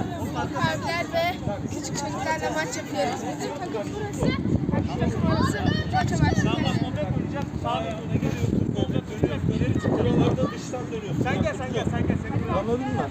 abiler ve küçük çocuklarla maç yapıyoruz. Bizim takım burası, takım. Maça başlayacağız. Buralarda dıştan dönüyor. Sen gel sen gel sen gel. Anladın mı?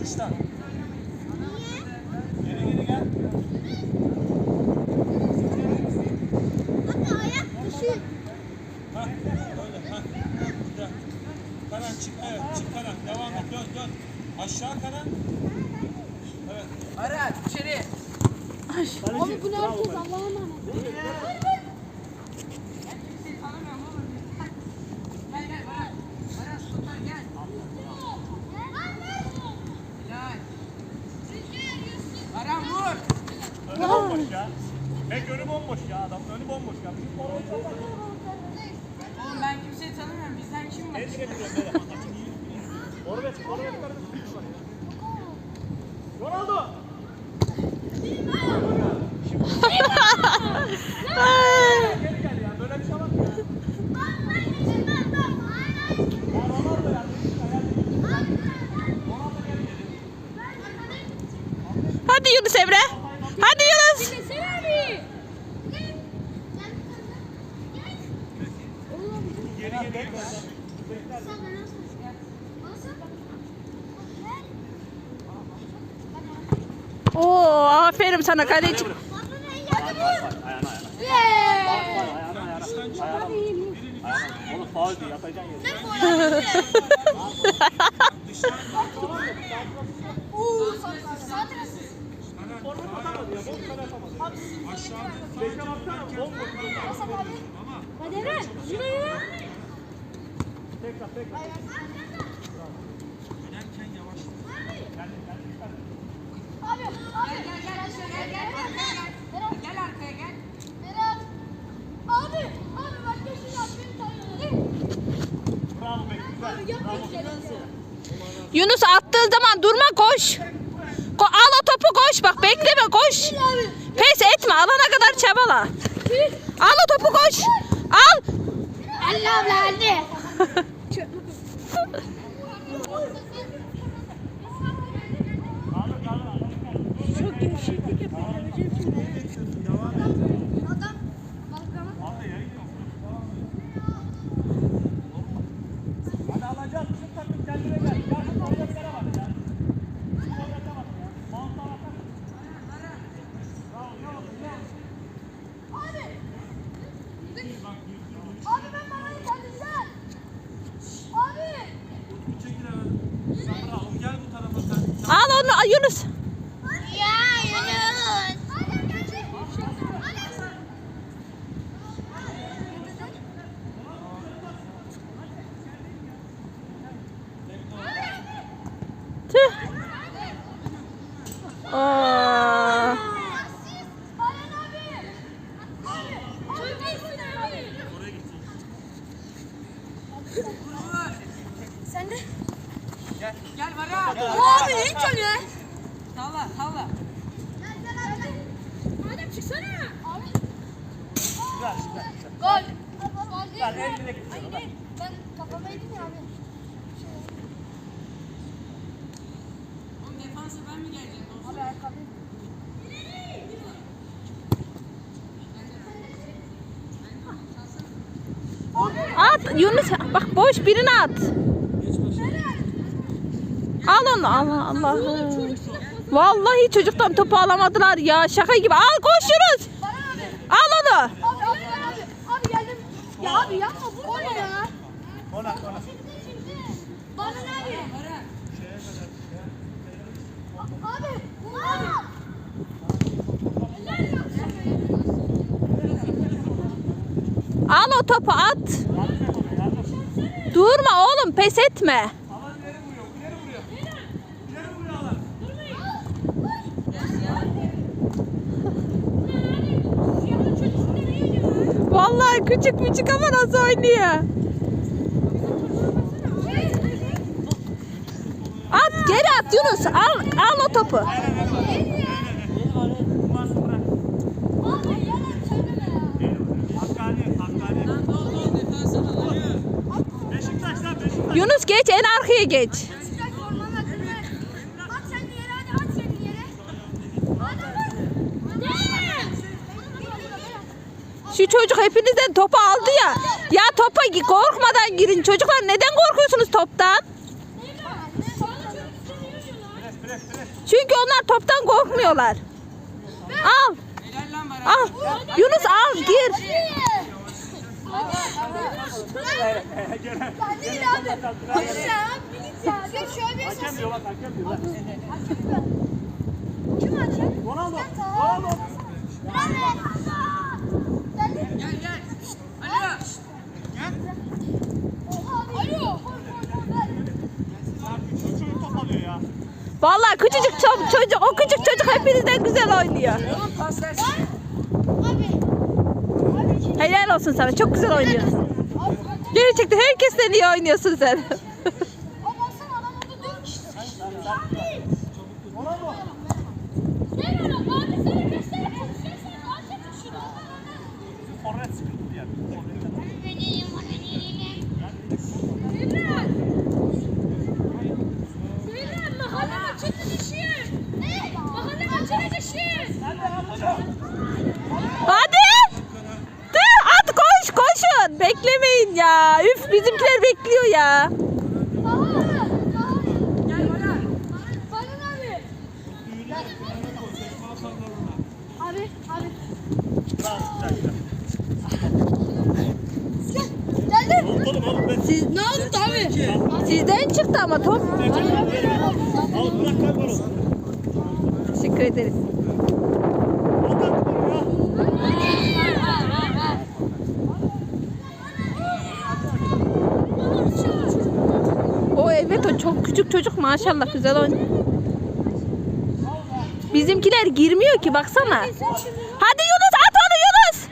Dıştan. Geri geri gel. Hah, böyle, hah. Güzel. Karan çık, evet, çık Karan. Devam et, dön, dön. Aşağı Karan. Arat içeri. Abi bu ne herkes Allah'a emanet. Kimseyi tanımıyorum oğlum. Gel gel Baran. Baran sultan gel. Helal. Baran vur. Önü bomboş ya. Pek önü bomboş ya adam. Önü bomboş ya. Bizim forvet çok var. Oğlum ben kimseyi tanımıyorum. Bizden kim var? Neyse getiriyorum böyle. Forvet, forvet kardeşim. Ronaldo. Geri gel ya. Böyle bir şey var mı ya? Ya Ronaldo ya. Hadi Yunus Emre. Hadi Yunus. Geri geri geri. Oo, aferin sana kaleci. Onu faul değil. Yatacaksın yere. Hadi Eren, şuraya. Tekrar tekrar. Abi, abi. Gel gel Yunus attığı zaman durma koş. Ko al o topu koş bak bekleme koş. Pes etme alana kadar çabala. Al o topu koş. Al. Allah abla hadi. Çok gevşeklik yapıyor. Adam Hadi alacağız. Bizim takım kendine gel. Ya şu forvetlere bak ya. Şu forvete bak ya. Mount'a bakar. Bravo. Bravo. Bravo. Abi. Abi ben bana geleceğim. Abi. Bir çekil hemen. Sen bravo. Gel bu tarafa sen. Al Yunus. Ya Yunus. Tüh. Aa. Sen de. Gel. Gel Baran. Abi hiç öyle. Salla salla. Adem çıksana. Abi. Güzel güzel. güzel. Gol. Gol değil el direkt Hayır değil. Ben kafama yedim ya abi. Oğlum defansa ben mi geleceğim? Abi ayakkabı. At Yunus bak boş birini at. Al onu Allah Allah. Vallahi çocuktan topu alamadılar ya şaka gibi. Al koş Yunus. Bana abi. Al onu. Abi geldim. Ya abi yapma ne ya? Konak konak. Bana abi? Abi. Abi. Al o topu at. Durma oğlum pes etme. Vallahi küçük küçük ama nasıl oynuyor. At geri at Yunus. Al al o topu. Yunus geç en arkaya geç. Sıcak formama kırmak. At sen de yere hadi at sen Şu çocuk hepinizden topu aldı ya. Ya topa korkmadan girin. Çocuklar neden korkuyorsunuz toptan? Çünkü onlar toptan korkmuyorlar. Al. Al. Yunus al gir. Kim açacak? Ronaldo. Ronaldo. Vallahi küçücük ço- çocuk o küçük çocuk hepinizden güzel oynuyor. Oğlum. Helal olsun sana. Çok güzel oynuyorsun. Gerçekten herkesten iyi oynuyorsun sen. Abi baksana adam orada dört kişi sıkıştı. Abi. Ronaldo. Ver onu. Abi sana gösterip konuşuyorsan açıp şunu. Forvet sıkıntı bir yer. Devran. Devran mahalle maçını düşün. Ne? Mahalle maçını düşün. Hadi. Dur at koş koşun. Beklemeyin ya. Üf bizimkiler bekliyor ya. Abi, abi. Siz ne oldu abi? Sizden çıktı ama top. Al bırak kal var oğlum. Teşekkür ederiz. O evet o çok küçük çocuk maşallah güzel oynuyor. Bizimkiler girmiyor ki baksana. Hadi Yunus at onu Yunus.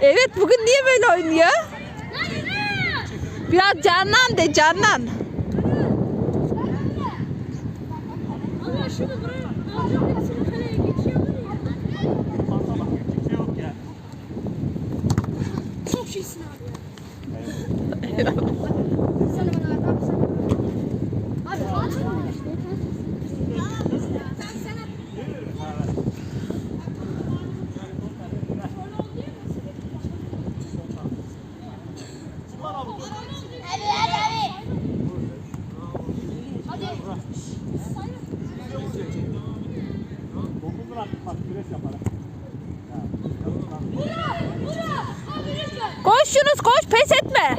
Evet bugün niye böyle oynuyor? Biraz canlan de canlan. Allah şunu buraya. Alacağım hepsini kaleye geçiyor. Pasa bak. Kimse yok ya. Çok şeysin abi ya. Sana bana ver abi sen. Abi açma işte. Sen sen at. Hadi hadi hadi. Hadi. Dokun bırak. Bak pres yaparak. Burak, Burak. Abi lütfen. Koş Yunus koş pes etme.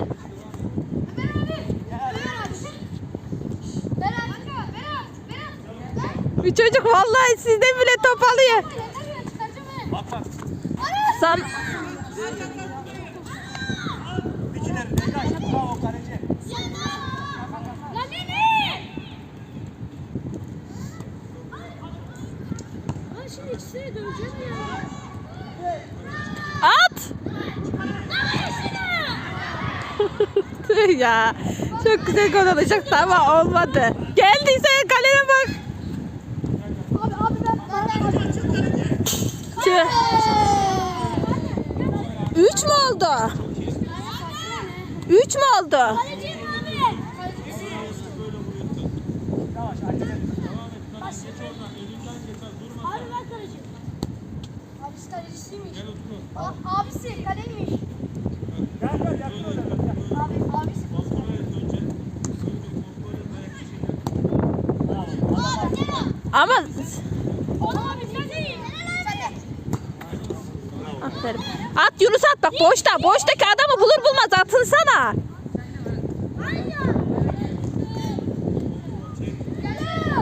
Bir çocuk vallahi sizde bile top alıyor. Bak bak. San Dikiler. Degaj. Bravo kaleci. Şimdi ikisini döveceğim ya. at. Tüh ya. Çok güzel gol olacaktı ama olmadı. Geldiyse kalene bak. Abi abi ben. Tüh. Üç mü oldu? Üç mü oldu? Abi. Ben kaleciyim. Abisi kalecisiymiş. A- abisi kaleymiş. Gel gel yakın öyle. Gel. Abi abisi. Ama aferin. At Yunus at bak boşta. Boştaki adamı bulur bulmaz atın sana.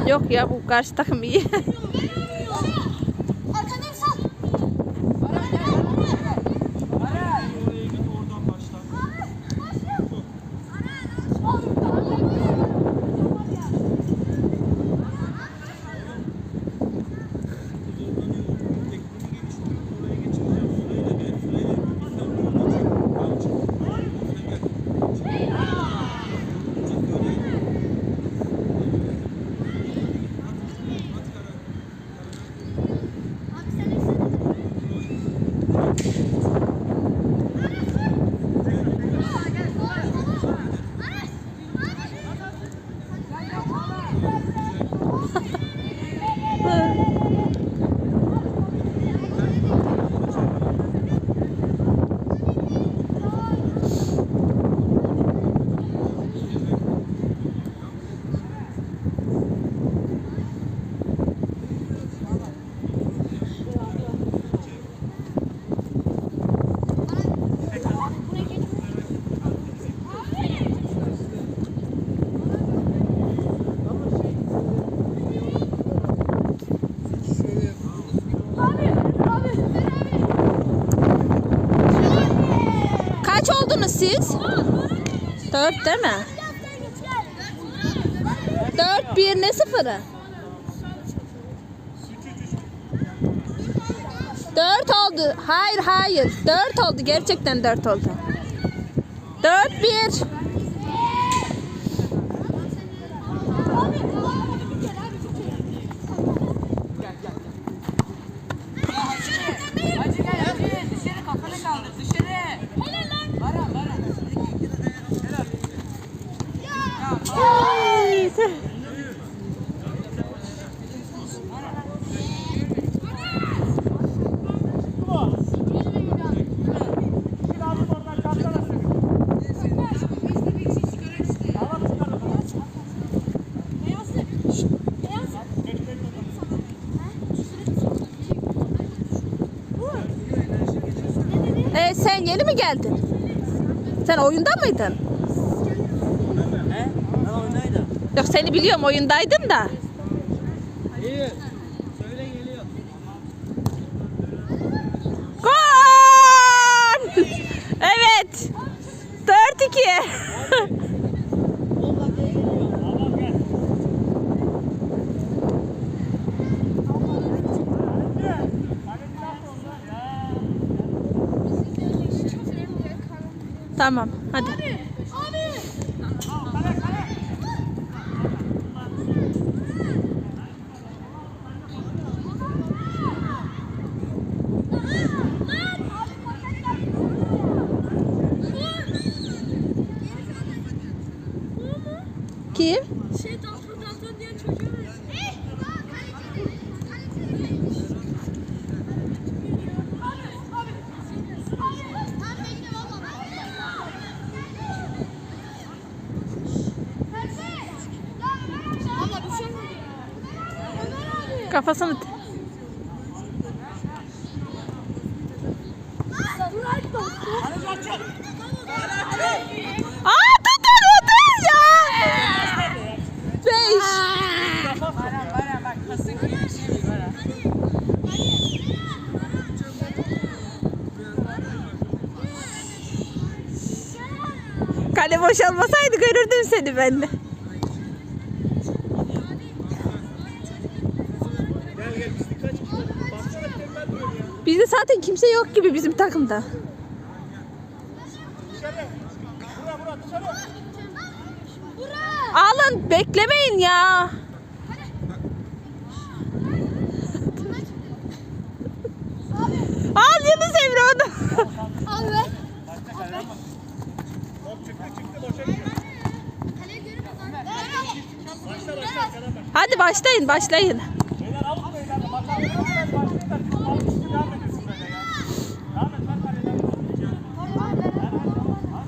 Yok ya bu karşı takım iyi. Siz? Dört değil mi? Dört bir ne sıfırı? Dört oldu. Hayır hayır. Dört oldu. Gerçekten dört oldu. Dört bir. Yeni mi geldin? Sen oyunda mıydın? He? Ben oynaydım. Yok seni biliyorum oyundaydın da. İyi. Söyle geliyor. Gol! Evet. 4-2. Tamam gel. Kaleci nasıl oldu? Ya. Tamam hadi. Kim? Şey dalton dalton diye çocuğu. Abla bir şey mi? Ömer abi. Kafasını... Aa tutamadı ya. Beş. Mi Baran? Kale boşalmasaydı görürdüm seni ben de. Gel gel biz dikkat çıkalım. Baksana tembel böyle ya. Bizde zaten kimse yok gibi bizim takımda. Alın beklemeyin ya. Al Yunus Emre onu. Al ver. Başla kaleye bak. Top çıktı çıktı boşa gidiyor. Başla başla kaleye bak. Hadi başlayın başlayın. Beyler alıp beyler de bakalım. Başlayın da top çıktı devam ediyorsun böyle ya. Devam et ver kaleden.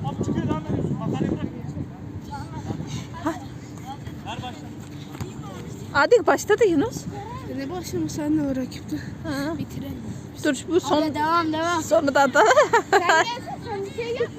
Top çıkıyor devam ediyorsun. Bak kaleyi bırak. Ver başla. Hadi başladı Yunus. Ne başlamış sen de o rakipte. Ha. Bitirelim. Dur bu son Hadi devam devam. sonu da da. Sen gelsen sen bir şey yap.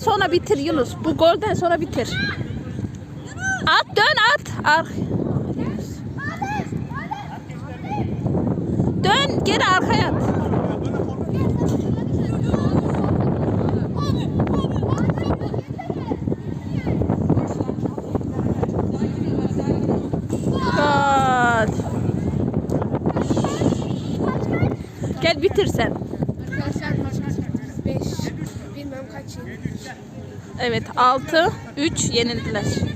Sonra bitir Yunus. Bu golden sonra bitir. At dön at. Ar dön geri arkaya at. Gel bitir sen. Evet 6 3 yenildiler.